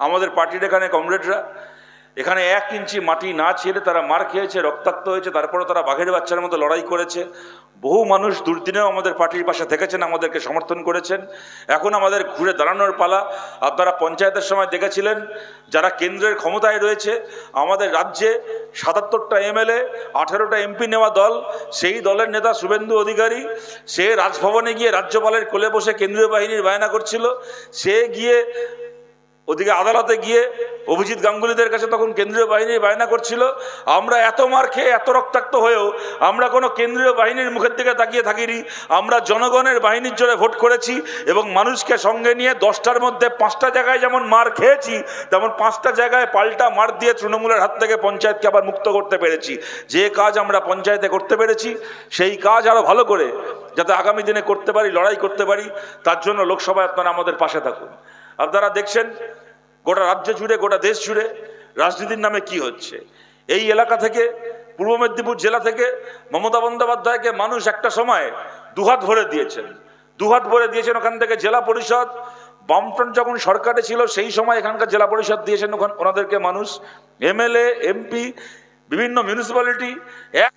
আমাদের পার্টির এখানে কমরেডরা, এখানে এক ইঞ্চি মাটি না ছেড়ে তারা মার খেয়েছে, রক্তাক্ত হয়েছে তারপরে তারা বাঘের বাচ্চার মতো লড়াই করেছে। বহু মানুষ দুর্দিনেও আমাদের পার্টির পাশে থেকেছেন, আমাদেরকে সমর্থন করেছেন। এখন আমাদের ঘুরে দাঁড়ানোর পালা, আপনারা পঞ্চায়েতের সময় দেখেছিলেন, যারা কেন্দ্রের ক্ষমতায় রয়েছে, আমাদের রাজ্যে সাতাত্তরটা এমএলএ, আঠেরোটা এমপি নেওয়া দল, সেই দলের নেতা শুভেন্দু অধিকারী, সে রাজভবনে গিয়ে রাজ্যপালের কোলে বসে কেন্দ্রীয় বাহিনীর বায়না করছিল, সে গিয়ে ওদিকে আদালতে গিয়ে অভিজিৎ গাঙ্গুলিদের কাছে তখন কেন্দ্রীয় বাহিনীর বায়না করছিল, আমরা এত মার খেয়ে এত রক্তাক্ত হয়েও আমরা কোনো কেন্দ্রীয় বাহিনীর মুখের দিকে তাকিয়ে থাকিনি। আমরা জনগণের বাহিনীর জন্য ভোট করেছি এবং মানুষকে সঙ্গে নিয়ে দশটার মধ্যে পাঁচটা জায়গায় যেমন মার খেয়েছি, তেমন পাঁচটা জায়গায় পাল্টা মার দিয়ে তৃণমূলের হাত থেকে পঞ্চায়েতকে আবার মুক্ত করতে পেরেছি। যে কাজ আমরা পঞ্চায়েতে করতে পেরেছি, সেই কাজ আরও ভালো করে যাতে আগামী দিনে করতে পারি, লড়াই করতে পারি, তার জন্য লোকসভায় আপনারা আমাদের পাশে থাকুন। আপনারা দেখছেন, গোটা রাজ্য জুড়ে, গোটা দেশ জুড়ে রাজনীতির নামে কি হচ্ছে? এই এলাকা থেকে, পূর্ব মেদিনীপুর জেলা থেকে মমতা বন্দ্যোপাধ্যায়কে মানুষ একটা সময় দুহাত ভরে দিয়েছেন। দুহাত ভরে দিয়েছেন ওখান থেকে জেলা পরিষদ। বামফ্রন্ট যখন সরকারে ছিল, সেই সময় এখানকার জেলা পরিষদ দিয়েছেন ওখান ওনাদেরকে মানুষ। এমএলএ, এমপি, বিভিন্ন মিউনিসিপ্যালিটি এক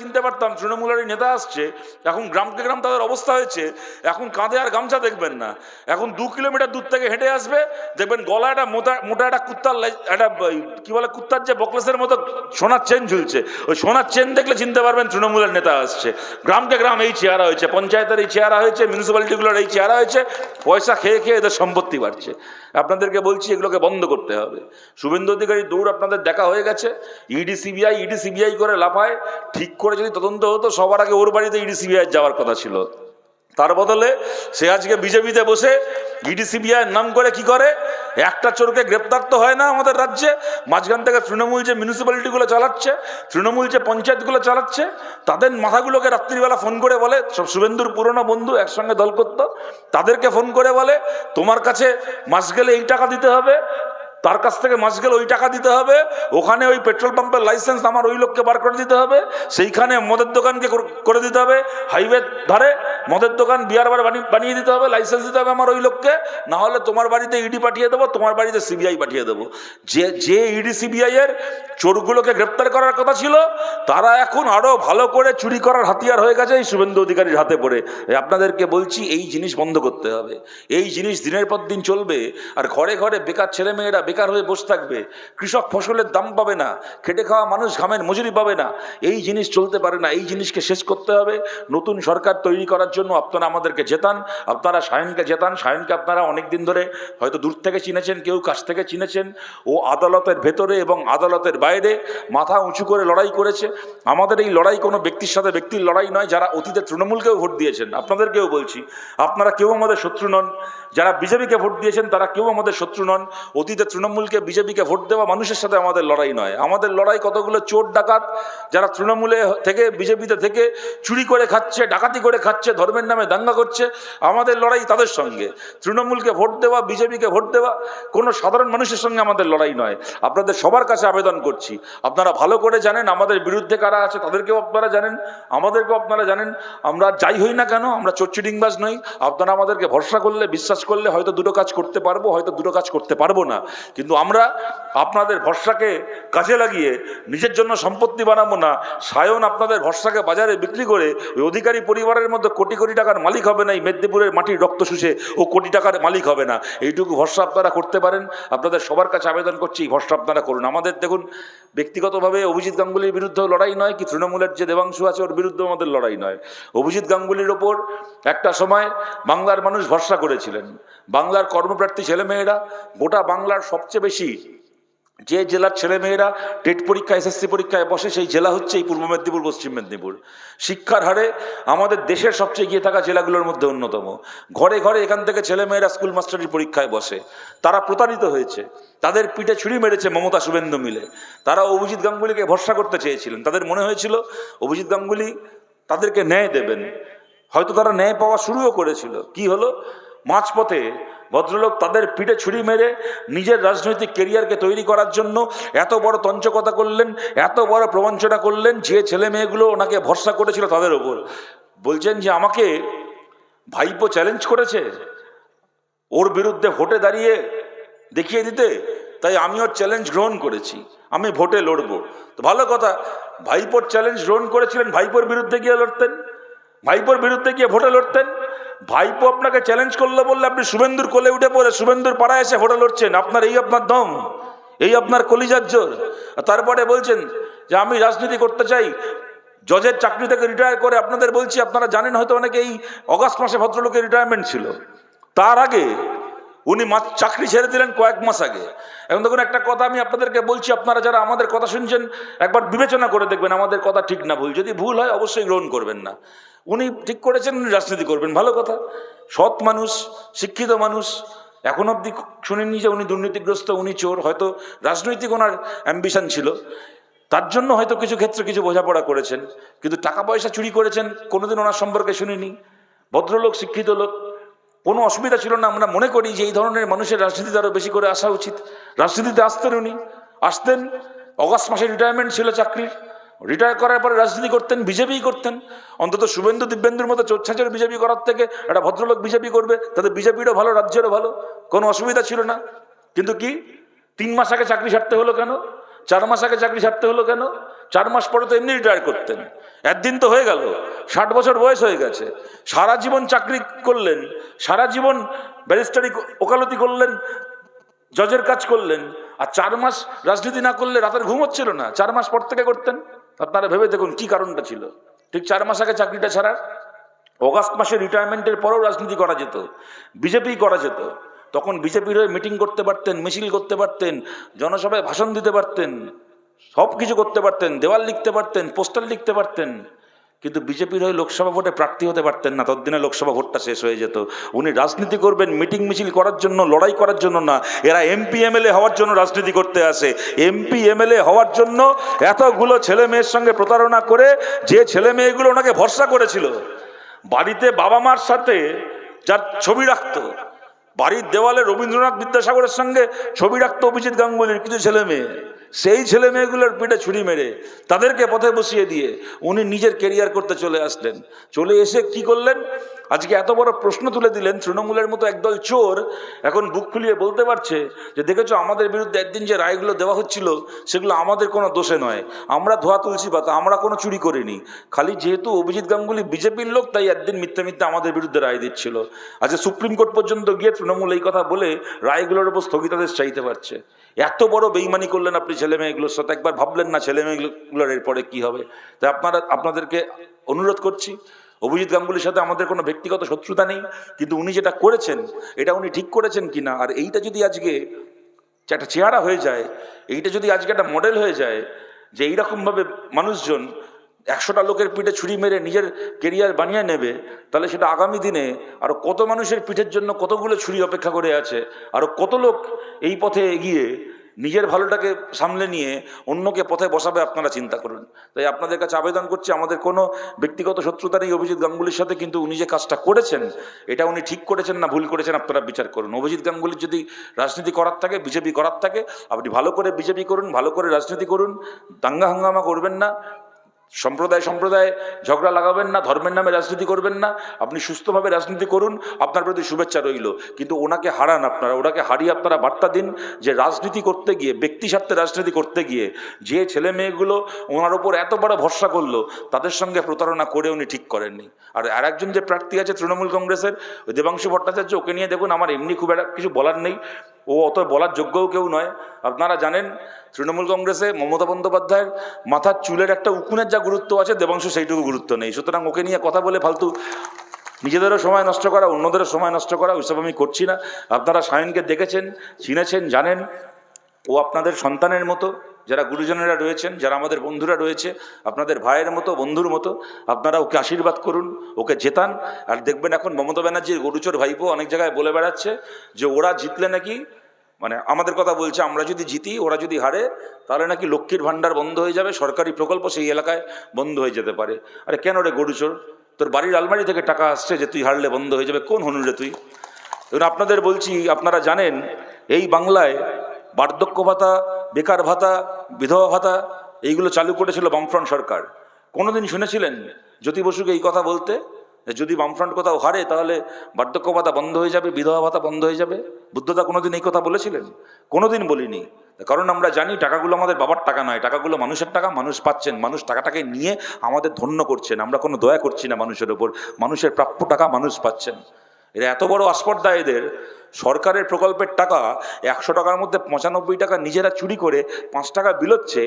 চিনতে পারতাম, তৃণমূলেরই নেতা আসছে, এখন গ্রামকে গ্রাম তাদের অবস্থা হয়েছে, এখন কাঁধে আর গামছা দেখবেন না। এখন দু কিলোমিটার দূর থেকে হেঁটে আসবে, দেখবেন গলা একটা মোটা মোটা একটা কুত্তার একটা কি বলে কুত্তার যে বকলেসের মতো সোনার চেন ঝুলছে, ওই সোনার চেন দেখলে চিনতে পারবেন তৃণমূলের নেতা আসছে। গ্রামকে গ্রাম এই চেহারা হয়েছে, পঞ্চায়েতের এই চেহারা হয়েছে মিউনিসিপ্যালিটিগুলোর এই চেহারা হয়েছে, পয়সা খেয়ে খেয়ে এদের সম্পত্তি বাড়ছে। আপনাদেরকে বলছি, এগুলোকে বন্ধ করতে হবে। শুভেন্দু অধিকারী দৌড় আপনাদের দেখা হয়ে গেছে, ইডি, সিবিআই ইডি, সিবিআই করে লাফায়, ঠিক করে যদি তদন্ত হতো, সবার আগে ওর বাড়িতে ইডি সিবিআই যাওয়ার কথা ছিল। তার বদলে সে আজকে বিজেপিতে বসে ইডি সিবিআই নাম করে কি করে? একটা চোরকে গ্রেপ্তার তো হয় না আমাদের রাজ্যে। মাঝখান থেকে তৃণমূল যে মিউনিসিপ্যালিটিগুলো চালাচ্ছে, তৃণমূল যে পঞ্চায়েতগুলো চালাচ্ছে, তাদের মাথাগুলোকে রাত্রিবেলা ফোন করে বলে, সব শুভেন্দুর পুরনো বন্ধু একসঙ্গে দল করতো, তাদেরকে ফোন করে বলে, তোমার কাছে মাস গেলে এই টাকা দিতে হবে তার কাছ থেকে মাস গেলে ওই টাকা দিতে হবে, ওখানে ওই পেট্রোল পাম্পের লাইসেন্স আমার ওই লোককে বার করে দিতে হবে, সেইখানে মদের দোকানকে করে দিতে হবে, হাইওয়ে ধারে মদের দোকান, বিয়ার বার বানিয়ে- দিতে হবে, লাইসেন্স দিতে হবে আমার ওই লোককে না হলে তোমার বাড়িতে ইডি পাঠিয়ে দেবো, তোমার বাড়িতে সিবিআই পাঠিয়ে দেবো। যে যে ইডি সিবিআই এর চোরগুলোকে গ্রেপ্তার করার কথা ছিল, তারা এখন আরও ভালো করে চুরি করার হাতিয়ার হয়ে গেছে এই শুভেন্দু অধিকারীর হাতে পড়ে। আপনাদেরকে বলছি, এই জিনিস বন্ধ করতে হবে। এই জিনিস দিনের পর দিন চলবে, আর ঘরে ঘরে বেকার ছেলেমেয়েরা বেকার হয়ে বসে থাকবে, কৃষক ফসলের দাম পাবে না, খেটে খাওয়া মানুষ ঘামের মজুরি পাবে না, এই জিনিস চলতে পারে না, এই জিনিসকে শেষ করতে হবে, নতুন সরকার তৈরি করার জন্য আপনারা আমাদেরকে জেতান, আপনারা সায়নকে জেতান সায়নকে আপনারা অনেক দিন ধরে হয়তো দূর থেকে চিনেছেন, কেউ কাছ থেকে চিনেছেন, ও আদালতের ভেতরে এবং আদালতের বাইরে মাথা উঁচু করে লড়াই করেছে, আমাদের এই লড়াই কোনো ব্যক্তির সাথে ব্যক্তির লড়াই নয়, যারা অতীতে তৃণমূলকেও ভোট দিয়েছেন, আপনাদেরকেও বলছি, আপনারা কেউ আমাদের শত্রু নন, যারা বিজেপিকে ভোট দিয়েছেন তারা কেউ আমাদের শত্রু নন, অতীতে তৃণমূলকে, বিজেপিকে ভোট দেওয়া মানুষের সাথে আমাদের লড়াই নয়। আমাদের লড়াই কতগুলো চোর ডাকাত যারা তৃণমূলে থেকে, বিজেপিতে থেকে চুরি করে খাচ্ছে, ডাকাতি করে খাচ্ছে, ধর্মের নামে দাঙ্গা করছে, আমাদের লড়াই তাদের সঙ্গে। তৃণমূলকে ভোট দেওয়া, বিজেপিকে ভোট দেওয়া, কোনো সাধারণ মানুষের সঙ্গে আমাদের লড়াই নয়। আপনাদের সবার কাছে আবেদন করছি, আপনারা ভালো করে জানেন আমাদের বিরুদ্ধে কারা আছে, তাদেরকেও আপনারা জানেন, আমাদেরকেও আপনারা জানেন। আমরা যাই হই না কেন, আমরা চোরচিডিংবাজ নই। আপনারা আমাদেরকে ভরসা করলে, বিশ্বাস করলে হয়তো দুটো কাজ করতে পারব, হয়তো দুটো কাজ করতে পারব না। কিন্তু আমরা আপনাদের ভরসাকে কাজে লাগিয়ে নিজের জন্য সম্পত্তি বানাবো না। সায়ন আপনাদের ভরসাকে বাজারে বিক্রি করে ওই অধিকারী পরিবারের মধ্যে কোটি কোটি টাকার মালিক হবে না, এই মেদিনীপুরের মাটির রক্ত শুষে ও কোটি টাকার মালিক হবে না। এইটুকু ভরসা আপনারা করতে পারেন। আপনাদের সবার কাছে আবেদন করছি, এই ভরসা আপনারা করুন। আমাদের দেখুন, ব্যক্তিগতভাবে অভিজিৎ গাঙ্গুলির বিরুদ্ধে লড়াই নয়, কি তৃণমূলের যে দেবাংশু আছে ওর বিরুদ্ধেও আমাদের লড়াই নয়। অভিজিৎ গাঙ্গুলির ওপর একটা সময় বাংলার মানুষ ভরসা করেছিলেন। বাংলার কর্মপ্রার্থী ছেলেমেয়েরা, গোটা বাংলার সবচেয়ে বেশি যে জেলার ছেলেমেয়েরা টেট পরীক্ষা, এসএসসি পরীক্ষায় বসে, সেই জেলা হচ্ছে এই পূর্ব মেদিনীপুর, পশ্চিম মেদিনীপুর। শিক্ষার হারে আমাদের দেশের সবচেয়ে এগিয়ে থাকা জেলাগুলোর মধ্যে অন্যতম। ঘরে ঘরে এখান থেকে ছেলেমেয়েরা স্কুল মাস্টারির পরীক্ষায় বসে। তারা প্রতারিত হয়েছে। তাদের পিঠে ছুরি মেরেছে মমতা শুভেন্দু মিলে। তারা অভিজিৎ গাঙ্গুলিকে ভরসা করতে চেয়েছিলেন। তাদের মনে হয়েছিল, অভিজিৎ গাঙ্গুলি তাদেরকে ন্যায় দেবেন। হয়তো তারা ন্যায় পাওয়া শুরুও করেছিল। কি হলো? মাঝপথে ভদ্রলোক তাদের পিঠে ছুরি মেরে নিজের রাজনৈতিক কেরিয়ারকে তৈরি করার জন্য এত বড় তঞ্চকতা করলেন, এত বড় প্রবঞ্চনা করলেন, যে ছেলে মেয়েগুলো ওনাকে ভরসা করেছিল তাদের ওপর। বলছেন যে, আমাকে ভাইপো চ্যালেঞ্জ করেছে ওর বিরুদ্ধে ভোটে দাঁড়িয়ে দেখিয়ে দিতে, তাই আমি ওর চ্যালেঞ্জ গ্রহণ করেছি, আমি ভোটে লড়বো। তো ভালো কথা, ভাইপোর চ্যালেঞ্জ গ্রহণ করেছিলেন, ভাইপোর বিরুদ্ধে গিয়ে লড়তেন, ভাইপোর বিরুদ্ধে গিয়ে ভোটে লড়তেন। ভাইপো আপনাকে চ্যালেঞ্জ করল বললে আপনি শুভেন্দুর কোলে উঠে পড়ে, শুভেন্দুর পাড়ায় এসে হোটেল উঠছেন আপনার এই আপনার দম, এই আপনার কলিজার জোর। তারপরে বলছেন যে আমি রাজনীতি করতে চাই, জজের চাকরি থেকে রিটায়ার করে আপনাদের বলছি, আপনারা জানেন হয়তো অনেকে এই অগাস্ট মাসে ভদ্রলোকের রিটায়ারমেন্ট ছিল। তার আগে উনি মা চাকরি ছেড়ে দিলেন কয়েক মাস আগে। এখন দেখুন একটা কথা আমি আপনাদেরকে বলছি, আপনারা যারা আমাদের কথা শুনছেন, একবার বিবেচনা করে দেখবেন আমাদের কথা ঠিক না ভুল। যদি ভুল হয়, অবশ্যই গ্রহণ করবেন না। উনি ঠিক করেছেন, উনি রাজনীতি করবেন, ভালো কথা। সৎ মানুষ, শিক্ষিত মানুষ, এখন অবধি শুনিনি যে উনি দুর্নীতিগ্রস্ত, উনি চোর। হয়তো রাজনৈতিক ওনার অ্যাম্বিশন ছিল। তার জন্য হয়তো কিছু ক্ষেত্রে কিছু বোঝাপড়া করেছেন। কিন্তু টাকা পয়সা চুরি করেছেন, কোনোদিন ওনার সম্পর্কে শুনিনি। ভদ্রলোক, শিক্ষিত লোক কোনো অসুবিধা ছিল না। আমরা মনে করি যে এই ধরনের মানুষের রাজনীতিতে আরও বেশি করে আসা উচিত। রাজনীতিতে আসতেন উনি। আসতেন, অগাস্ট মাসে রিটায়ারমেন্ট ছিল চাকরির। রিটায়ার করার পরে রাজনীতি করতেন, বিজেপি করতেন। অন্তত শুভেন্দু দিব্যেন্দুর মতো চোচ্ছাচের বিজেপি করার থেকে একটা ভদ্রলোক বিজেপি করবে তাদের বিজেপিরও ভালো, রাজ্যেরও ভালো। কোনো অসুবিধা ছিল না। কিন্তু কি? তিন মাস আগে চাকরি ছাড়তে হলো কেন? চার মাস আগে চাকরি ছাড়তে হলো কেন? চার মাস পরে তো এমনি রিটায়ার করতেন। একদিন তো হয়ে গেল, ষাট বছর বয়স হয়ে গেছে। সারা জীবন চাকরি করলেন, সারা জীবন ব্যারিস্টারি ওকালতি করলেন জজের কাজ করলেন, আর চার মাস রাজনীতি না করলে রাতের ঘুম হচ্ছিল না। চার মাস পর থেকে করতেন। আপনারা ভেবে দেখুন কি কারণটা ছিল। ঠিক চার মাস আগে চাকরিটা ছাড়া অগাস্ট মাসে রিটায়ারমেন্টের পরেও রাজনীতি করা যেত, বিজেপি করা যেত। তখন বিজেপির হয়ে মিটিং করতে পারতেন, মিছিল করতে পারতেন, জনসভায় ভাষণ দিতে পারতেন, সব কিছু করতে পারতেন, দেওয়াল লিখতে পারতেন, পোস্টার লিখতে পারতেন। কিন্তু বিজেপির হয়ে লোকসভা ভোটে প্রার্থী হতে পারতেন না। ততদিনে লোকসভা ভোটটা শেষ হয়ে যেত। উনি রাজনীতি করবেন, মিটিং মিছিল করার জন্য, লড়াই করার জন্য না। এরা এমপি, এমএলএ হওয়ার জন্য রাজনীতি করতে আসে। এমপি, এমএলএ হওয়ার জন্য এতগুলো ছেলে মেয়ের সঙ্গে প্রতারণা করে যে ছেলে মেয়েগুলো ওনাকে ভরসা করেছিল, বাড়িতে বাবা মার সাথে যার ছবি রাখতো বাড়ির দেওয়ালে রবীন্দ্রনাথ বিদ্যাসাগরের সঙ্গে ছবি রাখতো অভিজিৎ গাঙ্গুলির কিছু ছেলে মেয়ে সেই ছেলে মেয়েগুলোর পিঠে ছুরি মেরে তাদেরকে পথে বসিয়ে দিয়ে উনি নিজের কেরিয়ার করতে চলে আসলেন। চলে এসে কি করলেন? আজকে এত বড় প্রশ্ন তুলে দিলেন, তৃণমূলের মতো একদল চোর এখন বুক খুলিয়ে বলতে পারছে যে, দেখেছ, আমাদের বিরুদ্ধে একদিন যে রায়গুলো দেওয়া হচ্ছিল, সেগুলো আমাদের কোনো দোষে নয়। আমরা ধোয়া তুলসী পাতা আমরা কোনো চুরি করিনি। খালি যেহেতু অভিজিৎ গাঙ্গুলি বিজেপির লোক, তাই একদিন মিথ্যে মিথ্যে আমাদের বিরুদ্ধে রায় দিচ্ছিল। আজকে সুপ্রিম কোর্ট পর্যন্ত গিয়ে তৃণমূল এই কথা বলে রায়গুলোর উপর স্থগিতাদেশ চাইতে পারছে। এত বড় বেইমানি করলেন আপনি ছেলে মেয়েগুলোর সাথে একবার ভাবলেন না ছেলে মেয়েগুলোর এরপরে কি হবে? তাই আপনারা, আপনাদেরকে অনুরোধ করছি, অভিজিৎ গাঙ্গুলির সাথে আমাদের কোনো ব্যক্তিগত শত্রুতা নেই, কিন্তু উনি যেটা করেছেন, এটা উনি ঠিক করেছেন কিনা, আর এইটা যদি আজকে একটা চেহারা হয়ে যায়, এইটা যদি আজকে একটা মডেল হয়ে যায়, যে এইরকমভাবে মানুষজন একশোটা লোকের পিঠে ছুরি মেরে নিজের কেরিয়ার বানিয়ে নেবে, তাহলে সেটা আগামী দিনে আরও কত মানুষের পিঠের জন্য কতগুলো ছুরি অপেক্ষা করে আছে আরও কত লোক এই পথে এগিয়ে নিজের ভালোটাকে সামলে নিয়ে অন্যকে পথে বসাবে আপনারা চিন্তা করুন। তাই আপনাদের কাছে আবেদন করছি, আমাদের কোনো ব্যক্তিগত শত্রুতা নেই অভিজিৎ গাঙ্গুলির সাথে কিন্তু উনি যে কাজটা করেছেন, এটা উনি ঠিক করেছেন না ভুল করেছেন আপনারা বিচার করুন। অভিজিৎ গাঙ্গুলির যদি রাজনীতি করার থাকে, বিজেপি করার থাকে, আপনি ভালো করে বিজেপি করুন, ভালো করে রাজনীতি করুন, দাঙ্গা হাঙ্গামা করবেন না। সম্প্রদায় সম্প্রদায় ঝগড়া লাগাবেন না, ধর্মের নামে রাজনীতি করবেন না, আপনি সুস্থভাবে রাজনীতি করুন, আপনার প্রতি শুভেচ্ছা রইল। কিন্তু ওনাকে হারান আপনারা, ওনাকে হারিয়ে আপনারা বার্তা দিন যে রাজনীতি করতে গিয়ে, ব্যক্তি স্বার্থে রাজনীতি করতে গিয়ে যে ছেলে মেয়েগুলো ওনার ওপর এত বড় ভরসা করল, তাদের সঙ্গে প্রতারণা করে উনি ঠিক করেননি। আর আর একজন যে প্রার্থী আছে তৃণমূল কংগ্রেসের, ওই দেবাংশু ভট্টাচার্য, ওকে নিয়ে দেখুন, আমার এমনি খুব একটা কিছু বলার নেই। ও অত বলার যোগ্যও কেউ নয়। আপনারা জানেন তৃণমূল কংগ্রেসে মমতা বন্দ্যোপাধ্যায়ের মাথার চুলের একটা উকুনের যা গুরুত্ব আছে, দেবাংশু সেইটুকু গুরুত্ব নেই। সুতরাং ওকে নিয়ে কথা বলে ফালতু নিজেদেরও সময় নষ্ট করা, অন্যদেরও সময় নষ্ট করা, ওইসব আমি করছি না। আপনারা সায়নকে দেখেছেন, চিনেছেন, জানেন। ও আপনাদের সন্তানের মতো, যারা গুরুজনেরা রয়েছেন, যারা আমাদের বন্ধুরা রয়েছে, আপনাদের ভাইয়ের মতো, বন্ধুর মতো, আপনারা ওকে আশীর্বাদ করুন, ওকে জেতান। আর দেখবেন এখন মমতা ব্যানার্জির গরুচোর ভাইপো অনেক জায়গায় বলে বেড়াচ্ছে যে ওরা জিতলে নাকি মানে আমাদের কথা বলছে, আমরা যদি জিতি, ওরা যদি হারে, তাহলে নাকি লক্ষ্মীর ভাণ্ডার বন্ধ হয়ে যাবে, সরকারি প্রকল্প সেই এলাকায় বন্ধ হয়ে যেতে পারে। আরে কেন রে গরুচোর? তোর বাড়ির আলমারি থেকে টাকা আসছে যে তুই হারলে বন্ধ হয়ে যাবে, কোন হনুরে তুই? ধরুন আপনাদের বলছি, আপনারা জানেন, এই বাংলায় বার্ধক্য ভাতা, বেকার ভাতা, বিধবা ভাতা, এইগুলো চালু করেছিল বামফ্রন্ট সরকার। কোনোদিন শুনেছিলেন? জ্যোতি বসুকে এই কথা বলতে? যদি বামফ্রন্ট কোথাও হারে, তাহলে বার্ধক্য ভাতা বন্ধ হয়ে যাবে, বিধবা ভাতা বন্ধ হয়ে যাবে। বুদ্ধদা কোনোদিন এই কথা বলেছিলেন? কোনোদিন বলিনি। কারণ আমরা জানি টাকাগুলো আমাদের বাবার টাকা নয়, টাকাগুলো মানুষের টাকা, মানুষ পাচ্ছেন, মানুষ টাকাটাকে নিয়ে আমাদের ধন্য করছেন। আমরা কোনো দয়া করছি না মানুষের ওপর, মানুষের প্রাপ্য টাকা মানুষ পাচ্ছেন। এরা এত বড় আস্পর্ধা এদের সরকারের প্রকল্পের টাকা একশো টাকার মধ্যে পঁচানব্বই টাকা নিজেরা চুরি করে পাঁচ টাকা বিলোচ্ছে,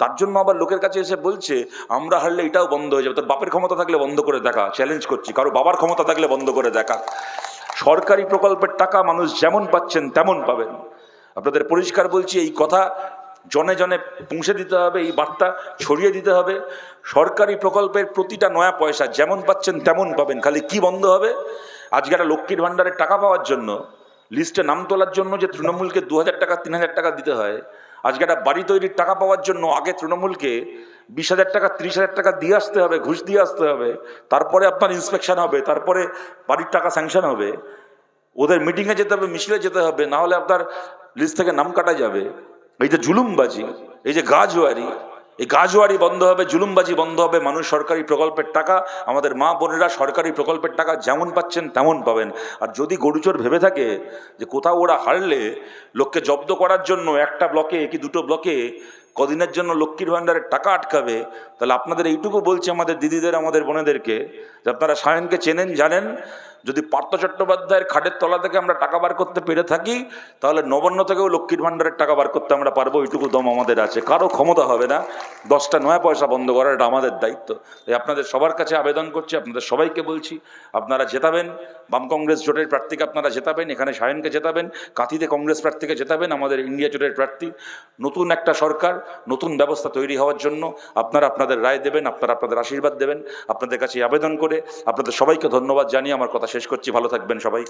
তার জন্য আবার লোকের কাছে এসে বলছে, আমরা হারলে এটাও বন্ধ হয়ে যাবে। তোর বাপের ক্ষমতা থাকলে বন্ধ করে দেখা চ্যালেঞ্জ করছি, কারও বাবার ক্ষমতা থাকলে বন্ধ করে দেখা। সরকারি প্রকল্পের টাকা মানুষ যেমন পাচ্ছেন, তেমন পাবেন। আপনাদের পরিষ্কার বলছি, এই কথা জনে জনে পৌঁছে দিতে হবে, এই বার্তা ছড়িয়ে দিতে হবে। সরকারি প্রকল্পের প্রতিটা নয়া পয়সা যেমন পাচ্ছেন, তেমন পাবেন। খালি কি বন্ধ হবে? আজকে একটা লক্ষ্মীর ভাণ্ডারের টাকা পাওয়ার জন্য লিস্টে নাম তোলার জন্য যে তৃণমূলকে দু হাজার টাকা, তিন হাজার টাকা দিতে হয়, আজকে একটা বাড়ি তৈরির টাকা পাওয়ার জন্য আগে তৃণমূলকে বিশ হাজার টাকা, ত্রিশ হাজার টাকা দিয়ে আসতে হবে, ঘুষ দিয়ে আসতে হবে, তারপরে আপনার ইন্সপেকশন হবে, তারপরে বাড়ির টাকা স্যাংশন হবে, ওদের মিটিংয়ে যেতে হবে, মিছিলে যেতে হবে, না হলে আপনার লিস্ট থেকে নাম কাটা যাবে। এই যে জুলুমবাজি, এই যে গাজওয়ারি এই গাজওয়ারি বন্ধ হবে, জুলুমবাজি বন্ধ হবে, মানুষ সরকারি প্রকল্পের টাকা, আমাদের মা বোনেরা সরকারি প্রকল্পের টাকা যেমন পাচ্ছেন তেমন পাবেন। আর যদি গরুচোর ভেবে থাকে যে কোথাও ওরা হারলে লোককে জব্দ করার জন্য একটা ব্লকে কি দুটো ব্লকে কদিনের জন্য লক্ষ্মীর ভাণ্ডারের টাকা আটকাবে, তাহলে আপনাদের এইটুকু বলছি আমাদের দিদিদের, আমাদের বোনেদেরকে, যে আপনারা সায়নকে চেনেন, জানেন যদি পার্থ চট্টোপাধ্যায়ের খাটের তলা থেকে আমরা টাকা বার করতে পেরে থাকি, তাহলে নবান্ন থেকেও লক্ষ্মীর ভাণ্ডারের টাকা বার করতে আমরা পারব এইটুকু দম আমাদের আছে। কারও ক্ষমতা হবে না। দশটা নয়া পয়সা বন্ধ করার এটা আমাদের দায়িত্ব। তাই আপনাদের সবার কাছে আবেদন করছি, আপনাদের সবাইকে বলছি, আপনারা জেতাবেন। বাম কংগ্রেস জোটের প্রার্থীকে আপনারা জেতাবেন, এখানে সায়নকে জেতাবেন, কাঁথিতে কংগ্রেস প্রার্থীকে জেতাবেন, আমাদের ইন্ডিয়া জোটের প্রার্থী। নতুন একটা সরকার, নতুন ব্যবস্থা তৈরি হওয়ার জন্য আপনারা আপনাদের রায় দেবেন, আপনারা আপনাদের আশীর্বাদ দেবেন। আপনাদের কাছে আবেদন করে আপনাদের সবাইকে ধন্যবাদ জানিয়ে আমার কথা শেষ করছি ভালো থাকবেন সবাই।